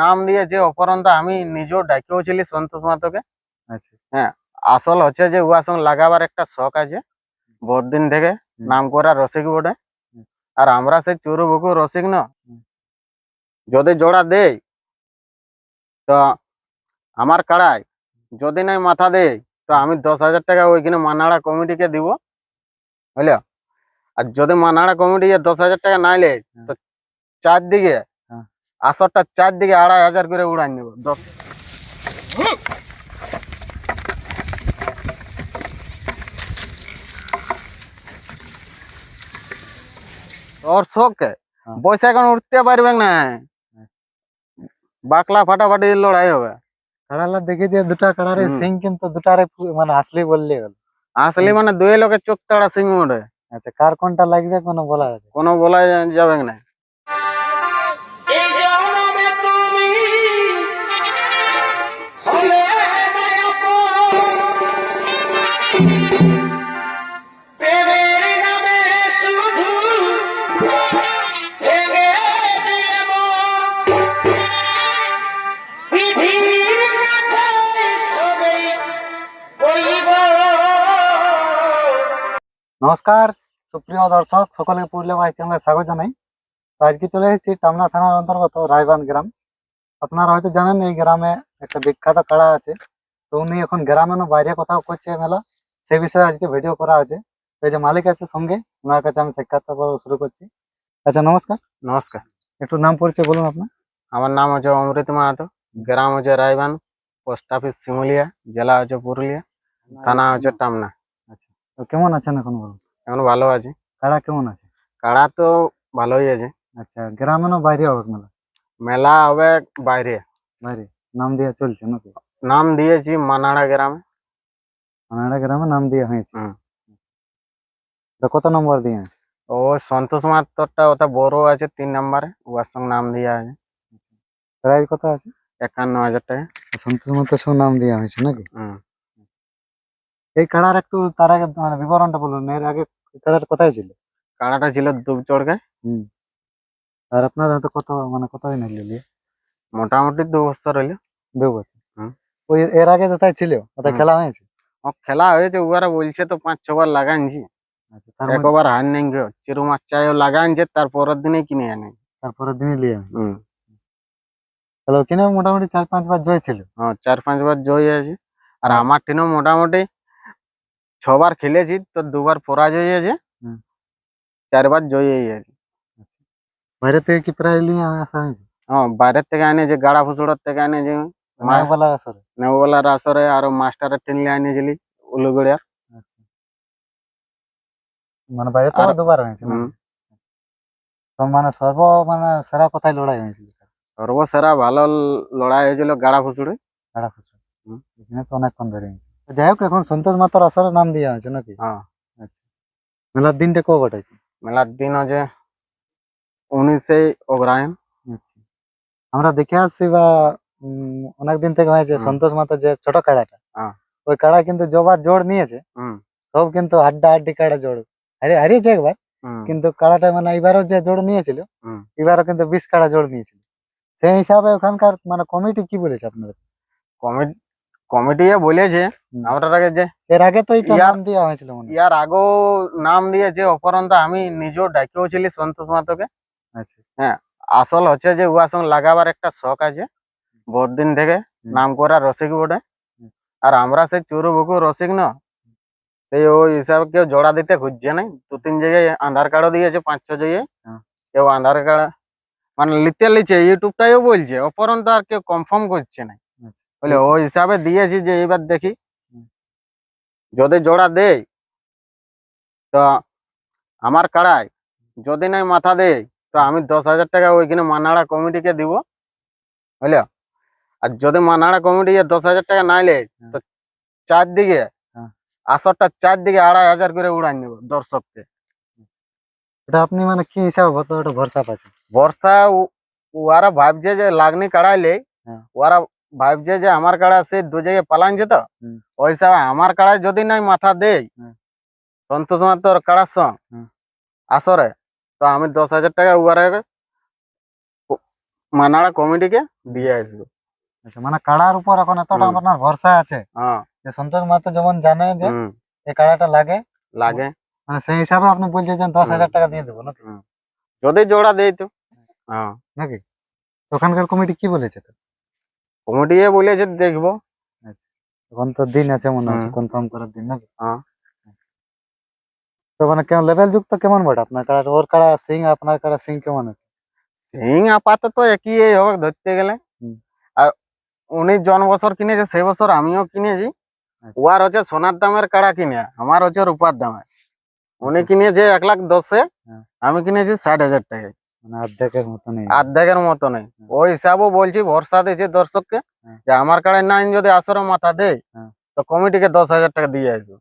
নাম দিয়েছে অপরন্ত আমি নিজেও ডাকেও ছিলি সন্তোষ মাতকে আচ্ছা। আসল হচ্ছে যে উহার সঙ্গে লাগাবার একটা শখ আছে। বহুত দিন থেকে নাম করা রসিক বটে। আর আমরা সেই চুরু বুকু রসিক ন। যদি জোড়া দেই তো আমার কাড়ায় যদি নাই মাথা দেই তো আমি দশ হাজার টাকা ওইখানে মানাড়া কমিটিকে দিব। বুঝলো? আর যদি মানাড়া কমিটি দশ হাজার টাকা নাই লে তো চারদিকে হ্যাঁ। আসরটা চারদিকে আড়াই হাজার করে উড়ান দেবো দশ। তোর শোকে হ্যাঁ। বৈশাখ এখন উঠতে পারবে না। বাকলা ফাটাফাটি লড়াই হবে। কাড়ালা দেখে যে দুটা কাড়ারে হুম। সিং কিন্তু দুটারে পু- মানে আসলে বললে গেল আসলে মানে দুই লোকের চোখ তাড়া সিং উঠে আচ্ছা কার কোনটা লাগবে কোনো বলা যাবে? কোনো বলা যাবে না। নমস্কার সুপ্রিয় দর্শক সকলে পুরুলিয়া ভাই চ্যানেলে স্বাগত জানাই। তো আজকে চলে এসেছি টামনা থানার অন্তর্গত রায়বান গ্রাম। আপনারা হয়তো জানেন এই গ্রামে একটা বিখ্যাত কাড়া আছে। তো উনি এখন গ্রামে না বাইরে কোথাও করছে মেলা। সে বিষয়ে আজকে ভিডিও করা আছে। এই যে মালিক আছে সঙ্গে ওনার কাছে আমি সাক্ষাৎকার শুরু করছি। আচ্ছা নমস্কার। নমস্কার। একটু নাম পরিচয় বলুন আপনার। আমার নাম হচ্ছে অমৃত মাহাতো গ্রাম হচ্ছে রায়বান পোস্ট অফিস শিমুলিয়া জেলা হচ্ছে পুরুলিয়া থানা হচ্ছে টামনা। তো কেমন আছেন এখন বলুন? এখন ভালো আছে। কাড়া কেমন আছে? কাড়া তো ভালোই আছে। আচ্ছা গ্রামে না বাইরে হবে মেলা? মেলা হবে বাইরে। বাইরে? নাম দিয়ে চলছে নাকি? নাম দিয়েছি মানাড়া গ্রামে। আমাদের গ্রামে নাম দিয়ে হয়েছে। হুম। এটা কত নম্বর দিয়ে আছে? ও সন্তোষ মাত্রটা ওটা বড় আছে তিন নম্বরে ওর সঙ্গে নাম দেওয়া আছে। প্রাইস কত আছে? একান্ন হাজার টাকা। সন্তোষ মতো সব নাম দেওয়া হয়েছে নাকি? হুম। এই কাড়ার একটু তার আগে মানে বিবরণটা বলুন এর আগে এই কাড়াটা কোথায় ছিল? কাড়াটা ছিল দুবচড়কে আর আপনার হাতে কত মানে কতদিন হলো নিয়ে মোটামুটি দু বছর হইল দু বছর? হুম। ওই এর আগে কোথায় ছিল? ওটা খেলা হয়েছে? ও খেলা হয়েছে ওরা বলছে তো পাঁচ ছবার লাগানছি আচ্ছা, তার একবার হার নেই গো। চিরু মাছ চাইও লাগানছে তার পরের দিনে কিনে আনে। তারপরের দিনে লিয়ে। হুম। তাহলে ওখানে মোটামুটি চার পাঁচবার জয় ছিল? হ্যাঁ চার পাঁচবার জয় আছে আর আমার টিনও মোটামুটি ছবার খেলেছি তো দুবার পরাজয় হুম। চারবার জয় আছে বাইরে থেকে কি প্রায় নিয়ে আসা হয়েছে? হ্যাঁ বাইরের থেকে আনে যে গাড়া ফুসুড়ার থেকে আনে যে মা- মায়াবালার আসরে? নেওয়ালার আসরে আর মাস্টারের টিনলে আনিয়েছিলি উলুগড়িয়া। আচ্ছা। মানে বাইরে তো দুবার হয়েছে তো মানে সর্ব মানে সেরা কোথায় লড়াই হয়েছিল? সর্বসেরা ভালো লড়াই হয়েছিল গাড়া ফুসুড়ে গাড়া হুম। এখানে তো অনেকক্ষণ ধরে হয়েছে। যাই হোক এখন সন্তোষ মাতার আসরে নাম দেওয়া হয়েছে নাকি? হ্যাঁ। আচ্ছা। মেলার দিনটা কবে বটে? মেলার দিন হচ্ছে উনিশে অগ্রায়ণ আচ্ছা। আমরা দেখে আসছি বা উম, অনেক দিন থেকে হয়েছে। সন্তোষ মাতার যে ছোট কাড়াটা। হ্যাঁ। ওই কাড়া কিন্তু জবার জোর নিয়েছে। হুম। সব কিন্তু হাড্ডা হাড্ডি কাড়া জোর হারে হারিয়েছে একবার। কিন্তু কাড়াটা মানে এবারও যে জোর নিয়েছিল এবারও কিন্তু বিশ কাড়া জোর নিয়েছিল। সেই হিসাবে ওখানকার মানে কমিটি কি বলেছে আপনাদের? কমিটি কমিটি বলেছে আমরা আগে যে এর আগে তো এটা ইয়ার- নাম দেওয়া হয়েছিল মনে ইয়ার আগেও নাম দিয়েছে অপরন্ত আমি নিজেও ডাকেও ছিলি সন্তোষ মাতকে। আচ্ছা। আসল হচ্ছে যে উহার সঙ্গে লাগাবার একটা শখ আছে বহুত দিন থেকে নাম করা রসিক বটে। আর আমরা সেই চুরু বুকু রসিক ন সেই ওই হিসাবে কেউ জোড়া দিতে খুঁজছে নাই দু তিন জায়গায় আধার কার্ডও দিয়েছে পাঁচ ছ জায়গায়। হ্যাঁ। কেউ আধার কার্ড মানে লিতে লিছে ইউটিউবটাও বলছে অপরন্ত আর কেউ কনফার্ম করছে না আচ্ছা বলে ওই হিসাবে দিয়েছি যে এবার দেখি হুম। যদি জোড়া দেয় তো আমার কাড়ায় যদি নাই মাথা দেয় তো আমি দশ হাজার টাকা ওইখানে মানাড়া কমিটিকে দিব বুঝলো আর যদি মানাড়া কমিটি দশ হাজার টাকা নাই লে হুম। তো চারদিকে হ্যাঁ। আসরটা চারদিকে আড়াই হাজার করে উড়ান দেবো দর্শককে এটা আপনি মানে কি হিসাবে ভত ওটা ভরসা পাচ্ছেন বর্ষা উ- ওরা ভাবছে যে লাগনি কাড়াইলে হ্যাঁ। ওরা ভাবছে যে আমার কাড়া সে দু জায়গায় পালানছে তো। ওই হিসাবে আমার কাড়ায় যদি নাই মাথা দেই। সন্তোষ মাত্র কাড়ার সঙ্গ। আসরে। তো আমি দশ হাজার টাকা উয়ারে মানাড়া কমিটিকে দিয়ে আসব। আচ্ছা মানে কাড়ার উপর এখন এতটা আপনার ভরসা আছে হ্যাঁ। যে সন্তোষ মাহাতো যেমন জানে যে এই কাড়াটা লাগে লাগে। মানে সেই হিসাবে আপনি বলছেন যে দশ হাজার টাকা দিয়ে দেবো নাকি? যদি জোড়া দেই তো। হ্যাঁ। নাকি? ওখানকার কমিটি কি বলেছে? তো? কমিটি বলেছে দেখব এখন তো দিন আছে মনে হচ্ছে হুম। কনফার্ম করার দিন নাকি হ্যাঁ। তো মানে কেমন লেভেল যুক্ত কেমন বটে আপনার কাড়া ওর কাড়া সিং আপনার কাড়া সিং কেমন আছে সিং আপাতত একই এই হবে ধরতে গেলে হুম। আর উনি জন বছর কিনেছে সেই বছর আমিও কিনেছি আচ্ছা। ওয়ার হচ্ছে সোনার দামের কাড়া কিনে আমার হচ্ছে রূপার দামে উনি কিনেছে এক লাখ দশে হ্যাঁ। আমি কিনেছি ষাট হাজার টাকায় মানে অর্ধেকের মতো নেই আর্ধেকের মতো নেই ওই হিসাবও বলছি ভরসা দিয়েছি দর্শককে হ্যাঁ। যে আমার কাড়ায় নাইন যদি আসরে মাথা দেয় হ্যাঁ। তো কমিটিকে দশ হাজার টাকা দিয়ে আসব।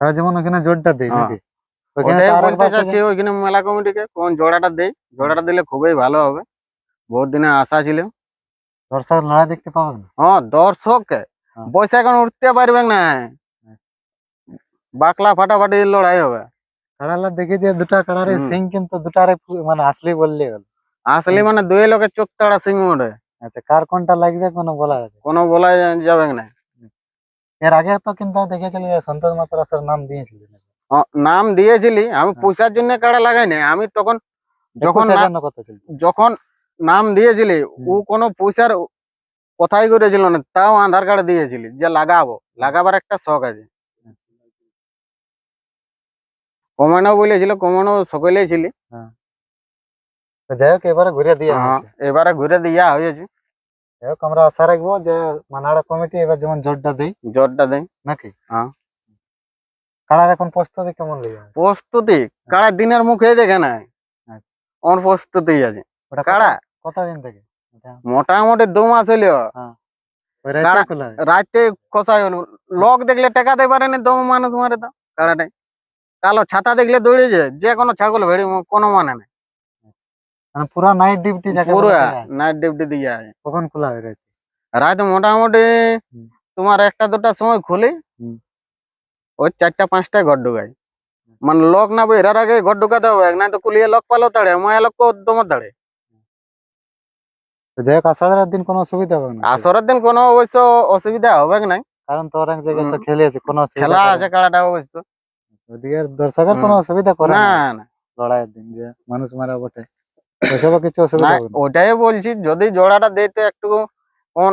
তারা যেমন ওখানে জোরটা দেয় হ্যাঁ। নাকি? বলতে চাচ্ছি ওইখানে মেলা কমিটিকে কোন জোড়াটা দেয় জোড়াটা দিলে খুবই ভালো হবে। বহুত দিনে আশা ছিল দর্শক লড়াই দেখতে পাবেন? হ্যাঁ দর্শককে। হ্যাঁ। বসে এখন উঠতে পারবে না। বাকলা ফাটাফাটি লড়াই হবে। কাড়ালা দেখি যে দুটা কাড়ারে। সিং কিন্তু দুটারে মানে আসলি বললে গেল আসলে মানে দুই লোকের চোখ তাড়া সিং ওঠে। আচ্ছা কার কোনটা লাগবে কোনো বলা যাবে। কোনো বলা যাবে না। এর আগে তো কিন্তু দেখেছিলি সন্তোষ মাত্রাসের নাম দিয়েছিল নাম দিয়েছিলি? আমি হ্যাঁ। পয়সার জন্য কাড়া লাগাই নাই। আমি তখন যখন যখন নাম দিয়েছিলি ও কোনো পয়সার কথাই করেছিল না তাও আধার কার্ড দিয়েছিলি যে লাগাবো। লাগাবার একটা শখ আছে। কমানো বলেছিল কমানো সকলেই ছিলি। তো যাই হোক এবারে ঘুরে দিয়ে হ্যাঁ, এবারে ঘুরে দিয়া হয়েছে। যাই হোক আমরা আশা রাখব যে মানাড়া কমিটি এবার যেমন জোরটা দেই জোরটা দেয়। নাকি? হ্যাঁ। কাড়ার এখন প্রস্তুতি কেমন লেগে প্রস্তুতি? কাড়া দিনের মুখে দেখে নাই। আচ্ছা। ওর প্রস্তুতি আছে। ওটা কাড়া কতদিন থেকে? মোটামুটি দু মাস হইল রাতে খসাই হলো। লোক দেখলে টাকা দেয় পারেনি দম মানুষ মারে তো কাড়াটাই কালো ছাতা দেখলে দৌড়ে যায় যে কোনো ছাগল ভেড়ি কোনো মানে নাই। মানে পুরা নাইট ডিউটি যাকে পুরো নাইট ডিউটি দিয়ে আছে কখন খোলা হয় রাইতে রাত মোটামুটি তোমার একটা দুটার সময় খুলি ওই চারটা পাঁচটায় ঘর ঢুকাই। মানে লোক না বেরার আগে ঘর ঢুকাতে হবে না তো কুলিয়ে লোক পালো তাড়ে মায়া লোক দমত তাড়ে যাই হোক আসাদের দিন কোনো অসুবিধা হবে না? আসরের দিন কোনো অবশ্য অসুবিধা হবে নাই? কারণ তো অনেক জায়গায় তো খেলে আছে কোনো খেলা আছে না। কাড়াটা অবশ্য। ওদিকে দর্শকের কোনো। অসুবিধা করে না না লড়াইয়ের দিন যে মানুষ মারা বটে ওইসব কিছু অসুবিধা ওটাই বলছি যদি জোড়াটা দিতে একটু কোন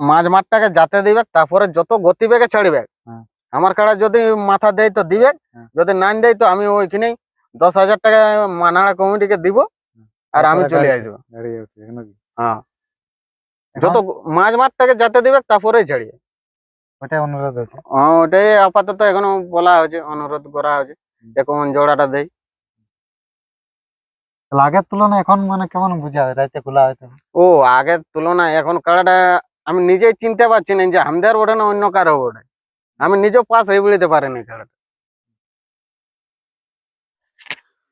মাঝ মাঠটাকে যাতে দিবে তারপরে যত গতিবেগে ছাড়বে হ্যাঁ। আমার কাড়া যদি মাথা দেয় তো দিবে হ্যাঁ। যদি নান দেয় তো আমি ওইখানেই দশ হাজার টাকা মানাড়া কমিটিকে দিব আর আমি চলে আসব? হ্যাঁ যত মাঝ মাঠটাকে যাতে দিবে তারপরেই ছাড়িয়ে ওটাই অনুরোধ আছে। হ্যাঁ ওটাই আপাতত এখনও বলা হয়েছে অনুরোধ করা হয়েছে। যে কোন জোড়াটা দেয় আগের তুলনায় এখন মানে কেমন বুঝা হয় রাইতে খোলা হয় তো? ও আগের তুলনায় এখন কাড়াটা আমি নিজেই চিনতে পারছি না যে আমাদের ওঠে না অন্য কারও ওঠে আমি নিজেও পাস হয়ে বেড়িতে পারিনি কাড়াটা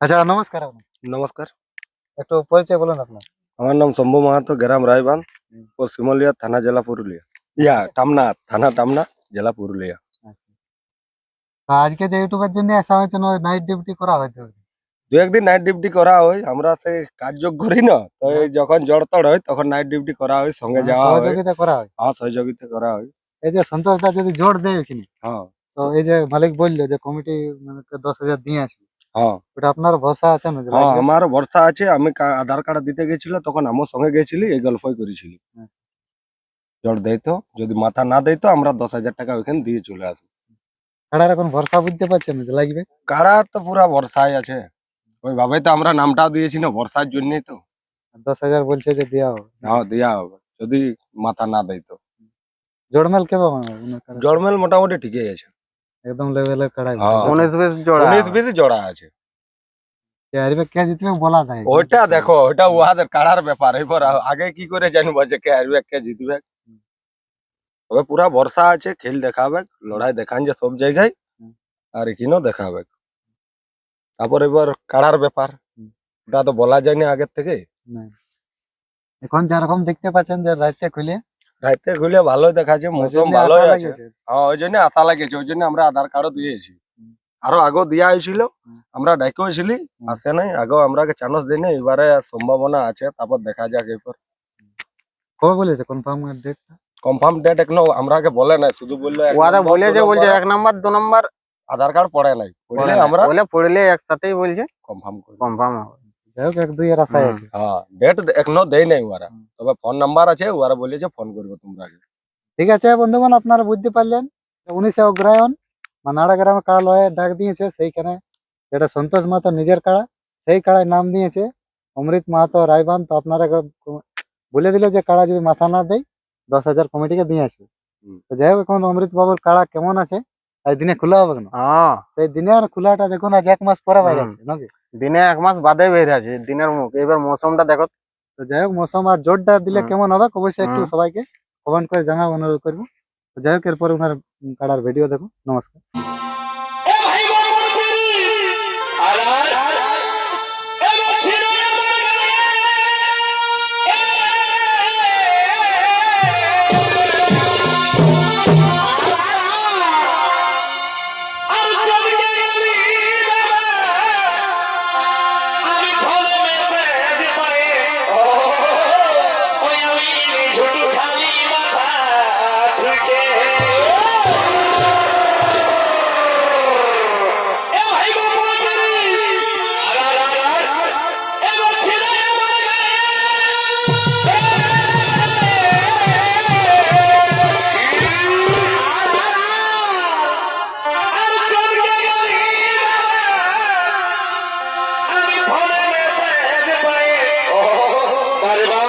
আচ্ছা নমস্কার নমস্কার। একটু পরিচয় বলুন আপনার। আমার নাম শম্ভু মাহাতো গ্রাম রায়বান। ও শিমলিয়া থানা জেলা পুরুলিয়া। ইয়া টামনা থানা টামনা জেলা পুরুলিয়া। তো আজকে যে ইউটিউবের জন্য আসা হয়েছে না নাইট ডিউটি করা হয়তো দু একদিন নাইট ডিউটি করা হয় আমরা সে কার্য করি না তো যখন জড় তড় হয় তখন নাইট ডিউটি করা হয় সঙ্গে যাওয়া হয়। সহযোগিতা করা হয়। হ্যাঁ সহযোগিতা করা হয়। এই যে সন্তোষ দা যদি জোর দেয় ওখানে হ্যাঁ। তো এই যে মালিক বলল যে কমিটি মানে দশ হাজার দিয়ে আসবে। হ্যাঁ। ওটা আপনার ভরসা আছে না হ্যাঁ আমার ভরসা আছে আমি আধার কার্ড দিতে গেছিল তখন আমার সঙ্গে গেছিলি এই গল্পই করেছিলি। হুম। জড় দেয় যদি মাথা না দেয় আমরা দশ হাজার টাকা ওইখানে দিয়ে চলে আসব। কাড়ার এখন ভরসা বুঝতে পারছেন যে লাগবে? কারা তো পুরা ভরসায় আছে। ওইভাবে তো আমরা নামটাও দিয়েছি না ভরসার জন্যই তো। দশ হাজার বলছে যে দেওয়া হবে। হ্যাঁ দেওয়া হবে যদি মাথা না দেয় তো জোড়মেল কে পাবো না ওনার কাড়া? জড়মেল মোটামুটি ঠিকই আছে। একদম লেভেলের কাড়াই হ্যাঁ। উনিশ বিশ জোড়া। উনিশ বিশ জোড়া আছে। হারবে কে জিতবে বলা যায়। ওইটা দেখো ওইটা উহাদের কাড়ার ব্যাপার। এবার আগে কি করে জানব যে কে হারবে কে জিতবে? তবে পুরা ভরসা আছে খেল দেখাবে লড়াই দেখান যে সব জায়গায় আর এখানেও দেখাবে তারপর এবার কাড়ার ব্যাপার। ওটা তো বলা যায়নি আগের থেকে এখন যেরকম দেখতে পাচ্ছেন যে রাতে খুলে রাইতে ঘুরে ভালোই দেখাচ্ছে মৌসুম ভালোই আশা আছে লাগিয়েছে। হ্যাঁ ওই জন্য আশা লাগিয়েছে ওই জন্য আমরা আধার কার্ডও দিয়েছি আরও আগেও দিয়া হয়েছিল আমরা ডাইকে হয়েছিলি আসে নাই আগেও আমরা চান্স দিই নাই এবারে সম্ভাবনা আছে তারপর দেখা যাক এরপর কবে বলেছে কনফার্ম ডেট কনফার্ম ডেট এখনও আমরাকে বলে নাই শুধু বলল নম্বর, বলে যে বলছে এক নাম্বার দু নাম্বার। আধার কার্ড পড়ে নাই পড়লে আমরা বলে পড়লে একসাথেই বলছে। কনফার্ম কনফার্ম যাই হোক এক দুই এর আশায় আছে। হ্যাঁ ডেট এখনও দেয় নাই ওরা। তবে ফোন নাম্বার আছে ওরা বলেছে ফোন করবে তোমরা আগে। ঠিক আছে বন্ধুগণ আপনারা বুঝতে পারলেন উনিশে অগ্রায়ণ মানাড়া গ্রামে কাড়া ডাক দিয়েছে সেইখানে যেটা সন্তোষ মাহাতো নিজের কাড়া সেই কাড়ায় নাম দিয়েছে অমৃত মাহাতো রায়বান তো আপনারা বলে দিল যে কাড়া যদি মাথা না দেয় দশ হাজার কমিটিকে দিয়ে আসবে। তো যাই হোক এখন অমৃত বাবুর কাড়া কেমন আছে? আজ দিনে খোলা হবে না হ্যাঁ। সেই দিনের খোলাটা দেখুন আজ এক মাস পরে বাইরে। আছে নাকি? দিনে এক মাস বাদে বের আছে দিনের মুখ। এবার মৌসুমটা দেখো। তো যাই হোক মৌসুম আর জোরটা দিলে কেমন হবে? অবশ্যই একটু সবাইকে কমেন্ট করে জানাব অনুরোধ করব। যাই হোক এরপরে ওনার কাড়ার ভিডিও দেখো। নমস্কার। এবং